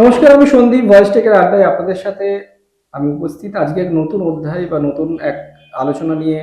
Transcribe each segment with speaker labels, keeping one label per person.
Speaker 1: নমস্কার, আমি সন্দীপ ভয়েস টেকের আড্ডায় আপনাদের সাথে আমি উপস্থিত। আজকে এক নতুন অধ্যায় বা নতুন এক আলোচনা নিয়ে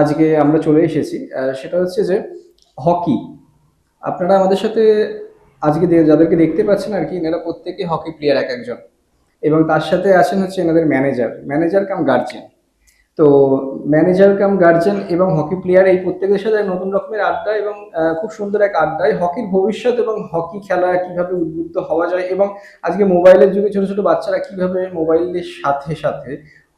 Speaker 1: আজকে আমরা চলে এসেছি। সেটা হচ্ছে যে হকি। আপনারা আমাদের সাথে আজকে যাদেরকে দেখতে পাচ্ছেন আর কি, এনারা প্রত্যেকে হকি প্লেয়ার এক একজন। এবং তার সাথে আছেন হচ্ছে এনাদের ম্যানেজার। ম্যানেজার কাম গার্জেন তো ম্যানেজার কাম গার্জেন এবং হকি প্লেয়ার এই প্রত্যেকের সাথে নতুন রকমের আড্ডা এবং খুব সুন্দর এক আড্ডায়। হকির ভবিষ্যৎ এবং হকি খেলা কীভাবে উদ্বুদ্ধ হওয়া যায় এবং আজকে মোবাইলের যুগে ছোট ছোট বাচ্চারা কীভাবে মোবাইলের সাথে সাথে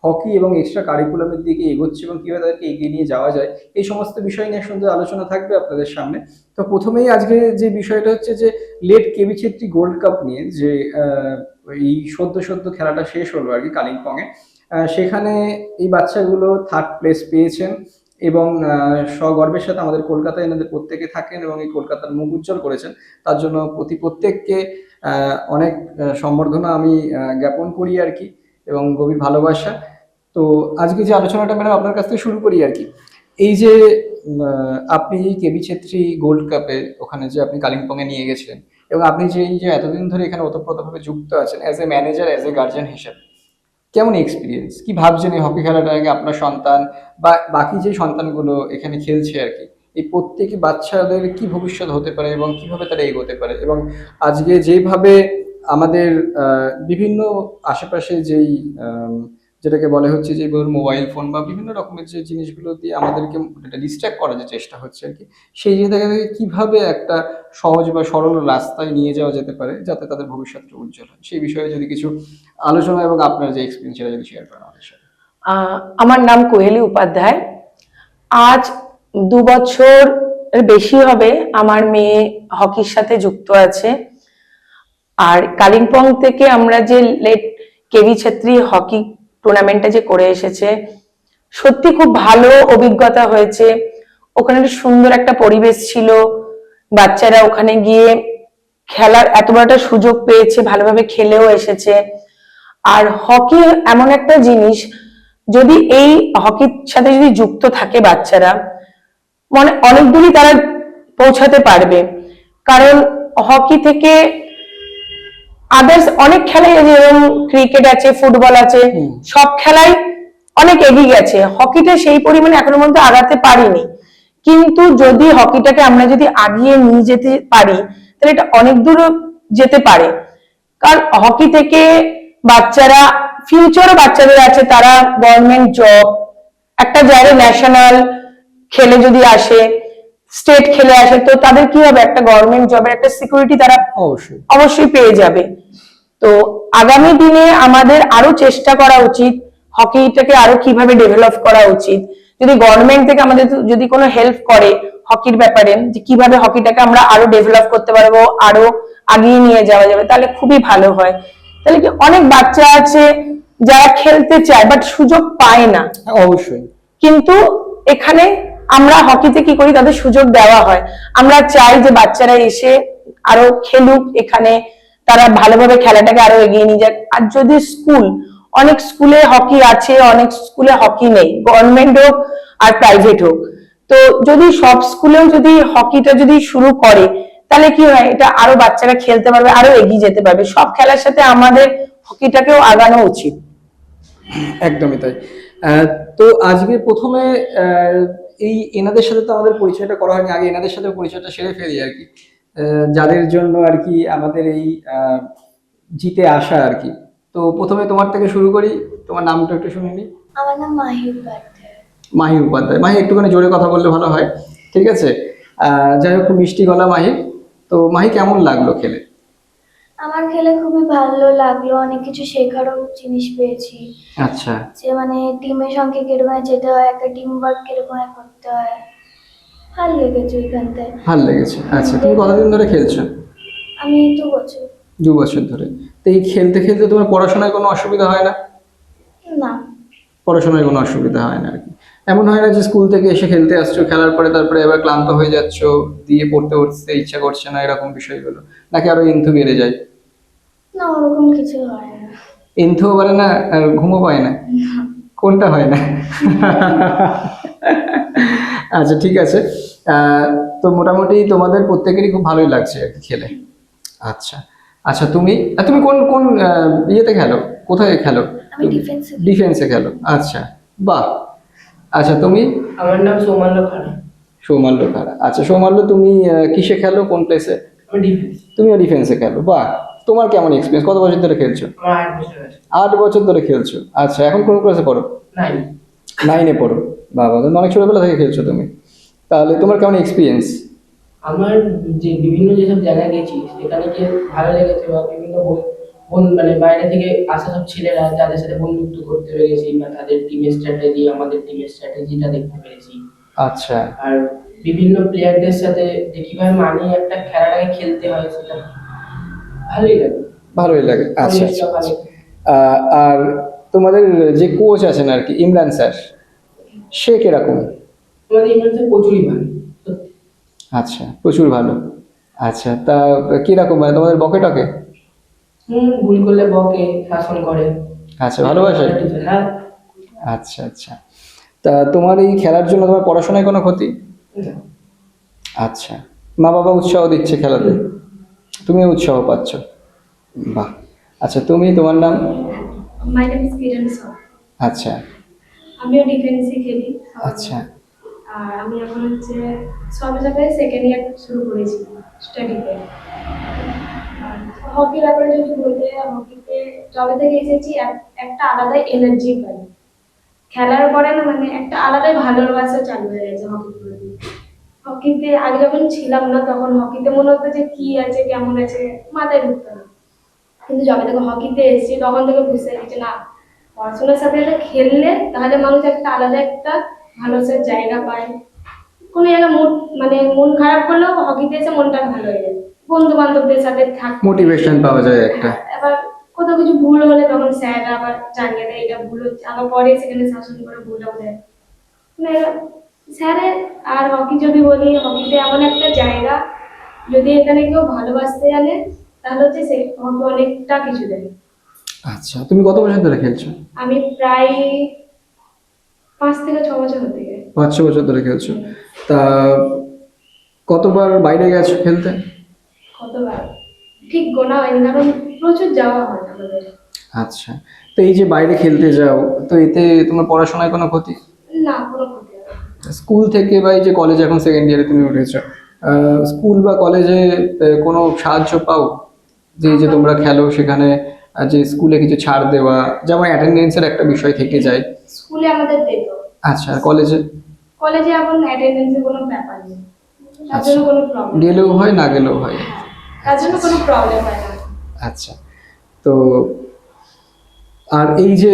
Speaker 1: হকি এবং এক্সট্রা কারিকুলামের দিকে এগোচ্ছে এবং কীভাবে তাদেরকে এগিয়ে নিয়ে যাওয়া যায়, এই সমস্ত বিষয় নিয়ে সুন্দর আলোচনা থাকবে আপনাদের সামনে। তো প্রথমেই আজকে যে বিষয়টা হচ্ছে যে late KB Chhetri gold cup নিয়ে যে এই সদ্য সদ্য খেলাটা শেষ হলো আর কি কালিম্পংয়ে। সেখানে এই বাচ্চাগুলো থার্ড প্লেস পেয়েছেন এবং সগর্বের সাথে আমাদের কলকাতায় এনাদের প্রত্যেকে থাকেন এবং এই কলকাতার মুখ উজ্জ্বল করেছেন। তার জন্য প্রতি প্রত্যেককে অনেক সম্বর্ধনা আমি জ্ঞাপন করি আর কি এবং গভীর ভালোবাসা। তো আজকে যে আলোচনাটা ম্যাডাম আপনার কাছ থেকে শুরু করি আর কি, এই যে আপনি কেবি ছেত্রী গোল্ড কাপে ওখানে যে আপনি কালিম্পংয়ে নিয়ে গেছিলেন এবং আপনি যে এই যে এতদিন ধরে এখানে ওতপ্রোতভাবে যুক্ত আছেন as a manager as a guardian হিসেবে কেমন এক্সপিরিয়েন্স কি ভাবছেন এই হকি খেলাটা আগে আপনার সন্তান বা বাকি যে সন্তানগুলো এখানে খেলছে আর কি? এই প্রত্যেকে বাচ্চাদের কি ভবিষ্যৎ হতে পারে এবং কীভাবে তারা এগোতে পারে? এবং আজকে যেভাবে আমাদের বিভিন্ন আশেপাশে যেই যেটাকে বলে হচ্ছে যে মোবাইল ফোন বা বিভিন্ন রকমের যে জিনিসগুলো দিয়ে আমাদেরকে ডিস্ট্র্যাক্ট করার যে চেষ্টা হচ্ছে আর কি, সেই জায়গা থেকে কীভাবে একটা সহজ বা সরল রাস্তায় নিয়ে যাওয়া যেতে পারে যাতে তাদের ভবিষ্যৎটা উজ্জ্বল হয়। সেই বিষয়ে যদি কিছু আলোচনা এবং আপনার যে এক্সপিরিয়েন্স সেটা যদি শেয়ার করেন আমাদের সাথে।
Speaker 2: আমার নাম কোহেলি উপাধ্যায়। আজ দু বছর বেশি হবে আমার মেয়ে হকির সাথে যুক্ত আছে। আর কালিম্পং থেকে আমরা যে লেট কেভি ছেত্রী হকি টুর্নামেন্টটা যে করে এসেছে, সত্যি খুব ভালো অভিজ্ঞতা হয়েছে। ওখানে সুন্দর একটা পরিবেশ ছিল। বাচ্চারা ওখানে গিয়ে খেলার এত বড় একটা সুযোগ পেয়েছে, ভালোভাবে খেলেও এসেছে। আর হকি এমন একটা জিনিস, যদি এই হকির সাথে যদি যুক্ত থাকে বাচ্চারা মানে অনেক তারা পৌঁছাতে পারবে। কারণ হকি থেকে আদার্স অনেক খেলাই আছে যেরকম ক্রিকেট আছে ফুটবল আছে সব খেলাই অনেক এগিয়ে গেছে। হকিটা সেই পরিমাণে এখনও পর্যন্ত আগাতে পারিনি। কিন্তু যদি হকিটাকে আমরা যদি আগিয়ে নিয়ে যেতে পারি তাহলে এটা অনেক দূর যেতে পারে। কারণ হকি থেকে বাচ্চারা ফিউচারও বাচ্চাদের আছে। তারা গভর্নমেন্ট জব একটা জায়গায় ন্যাশনাল খেলে যদি আসে স্টেট খেলে আসে তো তাদের কি হবে? একটা গভর্নমেন্ট জবের একটা সিকিউরিটি তারা
Speaker 1: অবশ্যই।
Speaker 2: অবশ্যই পেয়ে যাবে। তো আগামী দিনে আমাদের আরও চেষ্টা করা উচিত হকিটাকে আরও কীভাবে ডেভেলপ করা উচিত। যদি গভর্নমেন্ট থেকে আমাদের যদি কোনো হেল্প করে হকির ব্যাপারে যে কীভাবে হকিটাকে আমরা আরও ডেভেলপ করতে পারব আরও আগিয়ে নিয়ে যাওয়া যাবে তাহলে খুবই ভালো হয়। তাহলে কি অনেক বাচ্চা আছে যারা খেলতে চায় বাট সুযোগ পায় না।
Speaker 1: অবশ্যই।
Speaker 2: কিন্তু এখানে আমরা হকিতে কি করি তাদের সুযোগ দেওয়া হয়। আমরা চাই যে বাচ্চারা এসে আরও খেলুক এখানে। তারা ভালোভাবে খেলাটাকে আরও এগিয়ে নিয়ে যাক। আর যদি স্কুল, অনেক স্কুলে হকি আছে, অনেক স্কুলে হকি নেই গভর্নমেন্ট হোক আর প্রাইভেট হোক। তো যদি সব স্কুলেও যদি হকিটা যদি শুরু করে, তাহলে কি হয়, এটা আরও বাচ্চারা খেলতে পারবে, আরও এগিয়ে যেতে পারবে। সব খেলার সাথে আমাদের হকিটাকেও আগানো উচিত।
Speaker 1: একদমই তাই। তো আজকে প্রথমে এই এনাদের সাথে তো আমাদের পরিচয়টা করা হয়নি, আগে এনাদের সাথে পরিচয়টা সেরে ফেলি আর কি। যাদের জন্য আর কি আমাদের এই জিতে আসা আর কি। তো প্রথমে তোমার থেকে শুরু করি তোমার নামটা একটু শুনে নিই।
Speaker 3: আমার নাম মাহি উপাধ্যায়।
Speaker 1: মাহি উপাধ্যায়। মাহি একটুখানি জোরে কথা বললে ভালো হয়। ঠিক আছে? যাই হোক মিষ্টি গলা মাহি। তো মাহি কেমন লাগল খেলে?
Speaker 3: আমার খেলে খুবই ভালো লাগল। অনেক কিছু শেখারও জিনিস পেয়েছি।
Speaker 1: আচ্ছা।
Speaker 3: যে মানে টিমের সঙ্গে কীরকম যেতে হয় একটা টিম ওয়ার্ক কীরকম করতে হয়। ভালো লেগেছে ওইখানটায়।
Speaker 1: ভালো লেগেছে। আচ্ছা তুমি কতদিন ধরে খেলছো?
Speaker 3: আমি দু বছর।
Speaker 1: দু বছর ধরে। তো এই খেলতে খেলতে তোমার পড়াশোনায় কোনো অসুবিধা হয় না?
Speaker 3: না।
Speaker 1: পড়াশোনায় কোনো অসুবিধা হয় না আর কি। এমন হয় না যে স্কুল থেকে এসে খেলতে আসছো খেলার পরে তারপরে এবার ক্লান্ত হয়ে যাচ্ছো দিয়ে পড়তে পড়তে ইচ্ছা করছে না এরকম বিষয়গুলো। নাকি আরও ইন্থু বেড়ে যায়?
Speaker 3: না ওরকম কিছু হয় না।
Speaker 1: ইন্থু বলে না ঘুমও পায় না। কোনটা হয় না? আচ্ছা ঠিক আছে। তো মোটামুটি তোমাদের প্রত্যেকেরই খুব ভালোই লাগছে আর কি খেলে। আচ্ছা। আচ্ছা তুমি? তুমি কোন কোন ইয়েতে খেলো? কোথায় খেলো?
Speaker 3: আমি ডিফেন্সে
Speaker 1: ডিফেন্সে খেলো। আচ্ছা বাহ। আচ্ছা তুমি?
Speaker 2: আমার নাম সৌমাল্য খাড়া।
Speaker 1: সৌমাল্য খারা আচ্ছা সৌমাল্য তুমি কিসে খেলো? কোন প্লেসে তুমিও ডিফেন্সে খেলো। বাহ। তোমার কেমন এক্সপিরিয়েন্স কত বছর ধরে খেলছো?
Speaker 2: আট বছর
Speaker 1: আট বছর ধরে খেলছো। আচ্ছা এখন কোন ক্লাসে পড়ো?
Speaker 2: নাই
Speaker 1: নাইনে পড়ো। বাবা তুমি অনেক ছোটবেলা থেকে খেলছো তুমি। তাহলে তোমার কেমন এক্সপিরিয়েন্স
Speaker 4: আমার যে বিভিন্ন যেসব জায়গায় গেছি সেখানে গিয়ে ভালো লেগেছে বা বিভিন্ন মানে বাইরে থেকে আসা সব ছেলেরা যাদের সাথে বন্ধুত্ব করতে পেরেছি বা তাদের টিমের স্ট্র্যাটেজি আমাদের টিমের স্ট্র্যাটেজিটা দেখতে পেরেছি।
Speaker 1: আচ্ছা।
Speaker 4: আর বিভিন্ন প্লেয়ারদের সাথে যে কীভাবে মানিয়ে একটা খেলাটাকে খেলতে হয় সেটা। ভালোই লাগে।
Speaker 1: ভালোই লাগে। আচ্ছা আচ্ছা
Speaker 4: পরিবেশটা
Speaker 1: আর তোমাদের যে কোচ আছেন আর কি ইমরান স্যার সে কীরকম। আচ্ছা প্রচুর ভালো। আচ্ছা তা কীরকম মানে তোমাদের বকে টকে?
Speaker 4: ভুল করলে বকে শাসন করে।
Speaker 1: আচ্ছা ভালোবাসে?
Speaker 4: হ্যাঁ
Speaker 1: আচ্ছা আচ্ছা। তা তোমার এই খেলার জন্য তোমার পড়াশোনায় কোনো ক্ষতি? আচ্ছা মা বাবা উৎসাহ দিচ্ছে খেলাতে? তুমি উৎসাহ পাচ্ছ? বাহ। আচ্ছা তুমি তোমার নাম?
Speaker 5: My name is Kiran Sau
Speaker 1: আচ্ছা।
Speaker 5: আমিও ডিফেন্সে খেলি।
Speaker 1: আচ্ছা।
Speaker 5: আর আমি এখন হচ্ছে সবে সবে সেকেন্ড ইয়ার শুরু করেছি স্টাডিতে হকি ব্যাপারে যদি বলতে হকিতে যবে থেকে এসেছি এক- একটা আলাদা এনার্জি পাই। খেলার পরে না মানে একটা আলাদাই ভালোবাসা চালু হয়ে গেছে হকির প্রতি। হকিতে আগে যখন ছিলাম না তখন হকিতে মনে হতো যে কি আছে কেমন আছে মাথায় ঢুকতো না। কিন্তু যবে থেকে হকিতে এসেছি তখন থেকে বুঝতে পেরেছি না পড়াশোনার সাথে সাথে খেললে তাহলে মানুষ একটা আলাদা একটা ভালোবাসার জায়গা পায়। কোনো জায়গায় মন মানে মন খারাপ করলেও হকিতে এসে মনটা ভালো হয়ে যায়। বন্ধু বান্ধবদের সাথে থাক
Speaker 1: মোটিভেশন পাওয়া যায় একটা।
Speaker 5: এবার কোথাও কিছু ভুল হলে তখন স্যাররা আবার জানিয়ে দেয় এটা ভুল হচ্ছে। আবার পরে সেখানে শাসন করে ভুলও দেয়। মানে স্যারের আর হকি যদি বলি হকিতে এমন একটা জায়গা যদি এখানে কেউ ভালোবাসতে জানে তাহলে হচ্ছে সে হকি অনেকটা কিছু দেয়।
Speaker 1: আচ্ছা তুমি কত বছর ধরে খেলছো?
Speaker 5: আমি প্রায় পাঁচ থেকে ছ বছর হতে গেছে
Speaker 1: পাঁচ ছ বছর ধরে খেলছো। তা কতবার বাইরে গেছো খেলতে?
Speaker 5: কতবার? ঠিক গোনা হয়নি কারণ প্রচুর যাওয়া হয় আমাদের।
Speaker 1: আচ্ছা তো এই যে বাইরে খেলতে যাও তো এতে তোমার পড়াশোনায় কোনো ক্ষতি?
Speaker 5: না কোনো ক্ষতি হয় না।
Speaker 1: স্কুল থেকে বা এই যে কলেজে এখন সেকেন্ড ইয়ারে তুমি উঠেছো আহ, স্কুল বা কলেজে আহ, কোনো সাহায্য পাও? যে এই যে তোমরা খেলো সেখানে যে স্কুলে কিছু ছাড় দেওয়া যেমন অ্যাটেন্ডেন্সের একটা বিষয় থেকে যায়।
Speaker 5: স্কুলে আমাদের দিত।
Speaker 1: আচ্ছা আর কলেজে?
Speaker 5: কলেজে এখন অ্যাটেন্ডেন্সের কোনো ব্যাপার নেই। তার
Speaker 1: আচ্ছা।
Speaker 5: জন্য কোনো প্রবলেম
Speaker 1: গেলেও হয় না গেলেও হয়?
Speaker 5: তার জন্য কোনো প্রবলেম হয় না।
Speaker 1: আচ্ছা তো আর এই যে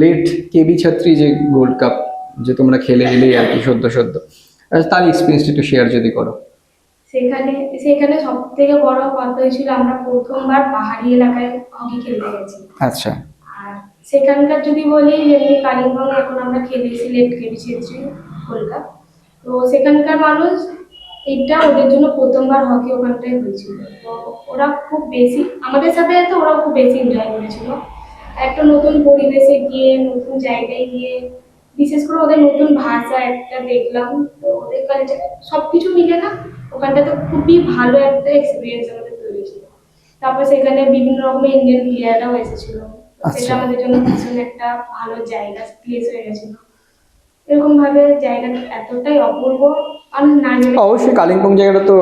Speaker 1: লেট কেবি ছাত্রী যে গোল্ড কাপ যে তোমরা খেলে এলে আর কি সদ্য সদ্য আহ, তার এক্সপিরিয়েন্সটা একটু শেয়ার যদি করো।
Speaker 5: সেখানে সেখানে সব থেকে বড় কথা হয়েছিল আমরা প্রথমবার পাহাড়ি এলাকায় হকি খেলতে গেছি।
Speaker 1: আচ্ছা।
Speaker 5: আর সেখানকার যদি বলি যেমনি কালিম্পং এখন আমরা খেলেছি লেট খেলেছি কলকাতা। তো সেখানকার মানুষ এটা ওদের জন্য প্রথমবার হকি ওখানটায় হয়েছিল। তো ওরা খুব বেশি আমাদের সাথে তো ওরা খুব বেশি এনজয় করেছিল। একটা নতুন পরিবেশে গিয়ে নতুন জায়গায় গিয়ে বিশেষ করে ওদের নতুন ভাষা একটা দেখলাম। তো ওদের কালচার সব কিছু মিলে না ওখানটাতে খুবই ভালো একটা এক্সপিরিয়েন্স আমাদের তৈরি হয়েছিল। তারপর সেখানে বিভিন্ন রকমের ইন্ডিয়ান প্লেয়াররাও এসেছিল।
Speaker 1: আচ্ছা।
Speaker 5: সেটা আমাদের জন্য ভীষণ একটা ভালো জায়গা প্লেস হয়ে গেছিল। এরকম ভাবে জায়গাটা এতটাই অপূর্ব
Speaker 1: অবশ্যই কালিম্পং জায়গাটা তো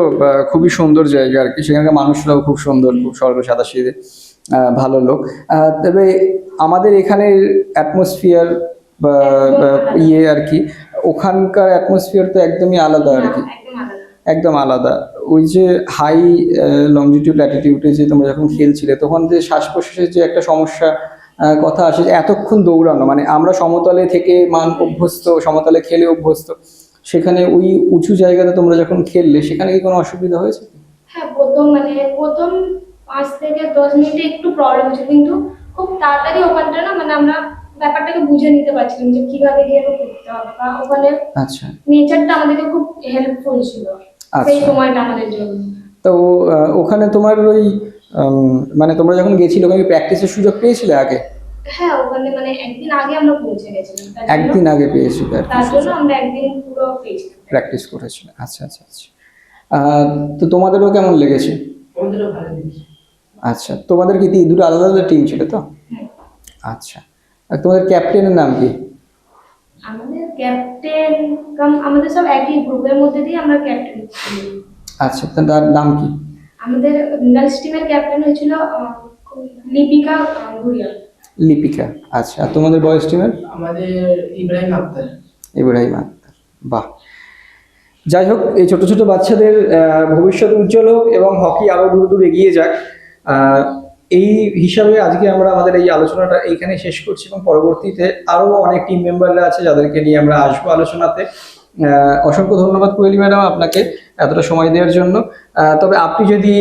Speaker 1: খুবই সুন্দর জায়গা আর কি। সেখানকার মানুষরাও খুব সুন্দর খুব সাদা সিধে ভালো লোক। তবে আমাদের এখানের অ্যাটমসফিয়ার বা ইয়ে আর কি ওখানকার অ্যাটমসফিয়ার তো একদমই আলাদা আর কি।
Speaker 5: একদম আলাদা।
Speaker 1: ওই যে হাই লংজিটিউড ল্যাটিটিউডে যে তোমরা যখন খেলছিলে তখন যে শ্বাস প্রশ্বাসের যে একটা সমস্যা কথা আসে যে এতক্ষণ দৌড়ানো মানে আমরা সমতলে থেকে মান অভ্যস্ত সমতলে খেলে অভ্যস্ত সেখানে ওই উঁচু জায়গাতে তোমরা যখন খেললে সেখানে কি কোনো অসুবিধা হয়েছে?
Speaker 5: হ্যাঁ প্রথম মানে প্রথম পাঁচ থেকে দশ মিনিটে একটু প্রবলেম কিন্তু খুব তাড়াতাড়ি ওখানটা না মানে আমরা ব্যাপারটাকে বুঝে নিতে পারছিলাম যে কীভাবে গিয়ে করতে হবে বা ওখানে
Speaker 1: আচ্ছা।
Speaker 5: নেচারটা আমাদেরকে খুব হেল্পফুল ছিল। সেই
Speaker 1: আচ্ছা।
Speaker 5: সময়টা আমাদের জন্য
Speaker 1: তো ওখানে তোমার ওই মানে তোমরা যখন গেছিলে ওখানে প্র্যাকটিসের সুযোগ পেয়েছিলে আগে?
Speaker 5: হ্যাঁ ওখানে মানে একদিন আগে আমরা পৌঁছে গেছিলাম।
Speaker 1: একদিন আগে পেয়েছিলে
Speaker 5: তার জন্য আমরা একদিন পুরো
Speaker 1: প্র্যাকটিস করেছিলে। আচ্ছা আচ্ছা আচ্ছা। তো তোমাদেরও কেমন লেগেছে?
Speaker 4: আমাদেরও ভালো লেগেছে।
Speaker 1: আচ্ছা তোমাদের কি দুটো আলাদা আলাদা টিম ছিল তো? আচ্ছা। আর তোমাদের ক্যাপ্টেনের নাম কি?
Speaker 5: আমাদের ক্যাপ্টেন কাম আমাদের সব একই গ্রুপের মধ্যে দিয়ে আমরা ক্যাপ্টেন
Speaker 1: আচ্ছা তার নাম কি?
Speaker 5: আমাদের গার্লস টিমের ক্যাপ্টেন হয়েছিল লিপিকা আহ, ঘুরিয়াল।
Speaker 1: লিপিকা আচ্ছা আর তোমাদের বয়েজ টিমের
Speaker 4: আমাদের ইব্রাহিম আক্তার।
Speaker 1: ইব্রাহিম আক্তার বাহ। যাই হোক এই ছোট ছোট বাচ্চাদের ভবিষ্যৎ উজ্জ্বল হোক এবং হকি আরও দূর দূর এগিয়ে যাক। এই হিসাবে আজকে আমরা আমাদের এই আলোচনাটা এইখানে শেষ করছি এবং পরবর্তীতে আরও অনেক টিম মেম্বাররা আছে যাদেরকে নিয়ে আমরা আসব আলোচনাতে। অসংখ্য ধন্যবাদ কোয়েলি ম্যাডাম আপনাকে এতটা সময় দেওয়ার জন্য। তবে আপনি যদি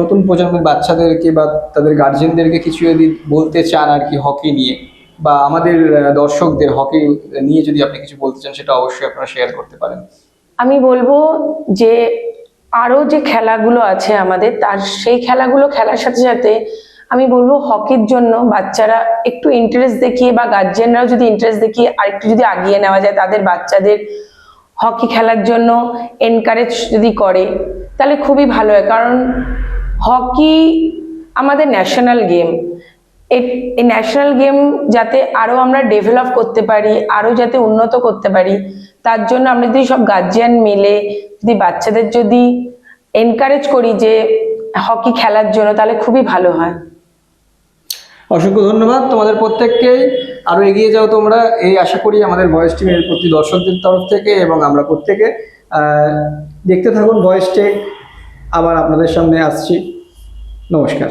Speaker 1: নতুন প্রজন্মের বাচ্চাদেরকে বা তাদের গার্জেনদেরকে কিছু যদি বলতে চান আর কি হকি নিয়ে, বা আমাদের দর্শকদের হকি নিয়ে যদি আপনি কিছু বলতে চান, সেটা অবশ্যই আপনারা শেয়ার করতে পারেন।
Speaker 2: আমি বলব যে আরও যে খেলাগুলো আছে আমাদের, তার সেই খেলাগুলো খেলার সাথে সাথে আমি বলব হকির জন্য বাচ্চারা একটু ইন্টারেস্ট দেখিয়ে বা গার্জেনরাও যদি ইন্টারেস্ট দেখিয়ে আরেকটু যদি আগিয়ে নেওয়া যায় তাদের বাচ্চাদের হকি খেলার জন্য এনকারেজ যদি করে, তাহলে খুবই ভালো হয়। কারণ হকি আমাদের ন্যাশনাল গেম এই ন্যাশনাল গেম যাতে আরও আমরা ডেভেলপ করতে পারি আরও যাতে উন্নত করতে পারি তার জন্য আমরা যদি সব গার্জিয়ান মিলে যদি বাচ্চাদের যদি এনকারেজ করি যে হকি খেলার জন্য, তাহলে খুবই ভালো হয়।
Speaker 1: অসংখ্য ধন্যবাদ। তোমাদের প্রত্যেককেই আরও এগিয়ে যাও তোমরা। এই আশা করি আমাদের ভয়েস টিমের প্রতি দর্শকদের তরফ থেকে এবং আমরা প্রত্যেকে দেখতে থাকুন ভয়েস টেক আবার আপনাদের সামনে আসছি। নমস্কার।